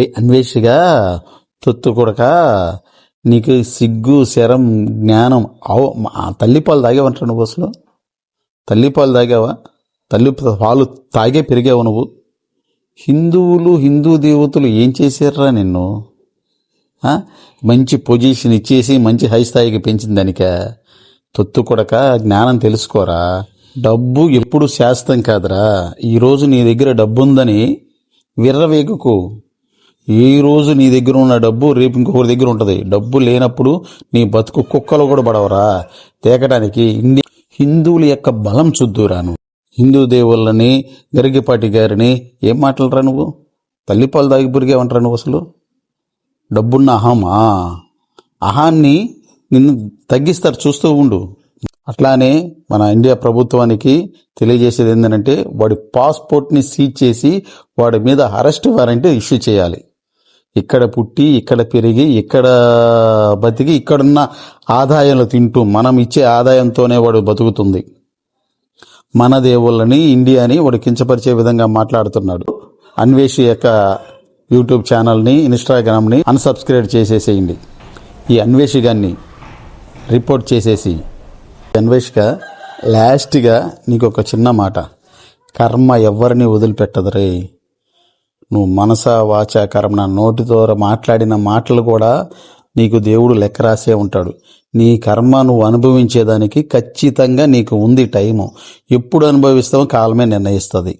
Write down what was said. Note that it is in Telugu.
అన్వేషిగా తొత్తు కొడక నీకు సిగ్గు శరం జ్ఞానం అవు మా తల్లిపాలు తాగేవంటారు నువ్వు అసలు? తల్లిపాలు తాగావా? తల్లి పాలు తాగే పెరిగావు నువ్వు? హిందువులు హిందూ దేవతలు ఏం చేశారా నిన్ను? మంచి పొజిషన్ ఇచ్చేసి మంచి హై స్థాయికి పెంచిన దానిక తొత్తు కొడక జ్ఞానం తెలుసుకోరా? డబ్బు ఎప్పుడు శాస్త్రం కాదురా. ఈరోజు నీ దగ్గర డబ్బు ఉందని విర్రవేగుకు ఈ రోజు నీ దగ్గర ఉన్న డబ్బు రేపు ఇంకొకరి దగ్గర ఉంటుంది. డబ్బు లేనప్పుడు నీ బతుకు కుక్కలు కూడా పడవరా? తేకడానికి ఇండి హిందువుల యొక్క బలం చూద్దురా నువ్వు? హిందూ దేవుళ్ళని గరిగిపాటి గారిని ఏం మాట్లాడరా నువ్వు? తల్లిపాలు దాగి పురిగేమంటారా నువ్వు అసలు? డబ్బున్న అహమా? అహాన్ని నిన్ను తగ్గిస్తారు చూస్తూ ఉండు. అట్లానే మన ఇండియా ప్రభుత్వానికి తెలియజేసేది ఏంటంటే వాడి పాస్పోర్ట్ని సీజ్ చేసి వాడి మీద అరెస్ట్ వారంటే ఇష్యూ చేయాలి. ఇక్కడ పుట్టి ఇక్కడ పెరిగి ఇక్కడ బతికి ఇక్కడున్న ఆదాయాలు తింటూ మనం ఇచ్చే ఆదాయంతోనే వాడు బతుకుతుంది. మన దేవుళ్ళని ఇండియాని వాడు కించపరిచే విధంగా మాట్లాడుతున్నాడు. అన్వేషి యొక్క యూట్యూబ్ ఛానల్ని ఇన్స్టాగ్రామ్ని అన్సబ్స్క్రైబ్ చేసేసేయండి. ఈ అన్వేషి గారిని రిపోర్ట్ చేసేసి. అన్వేషిక లాస్ట్గా నీకు ఒక చిన్న మాట. కర్మ ఎవరిని వదిలిపెట్టదురే. నువ్వు మనస వాచ కర్మణ నోటి ద్వారా మాట్లాడిన మాటలు కూడా నీకు దేవుడు లెక్క రాసే ఉంటాడు. నీ కర్మ నువ్వు అనుభవించేదానికి ఖచ్చితంగా నీకు ఉంది టైము. ఎప్పుడు అనుభవిస్తావో కాలమే నిర్ణయిస్తుంది.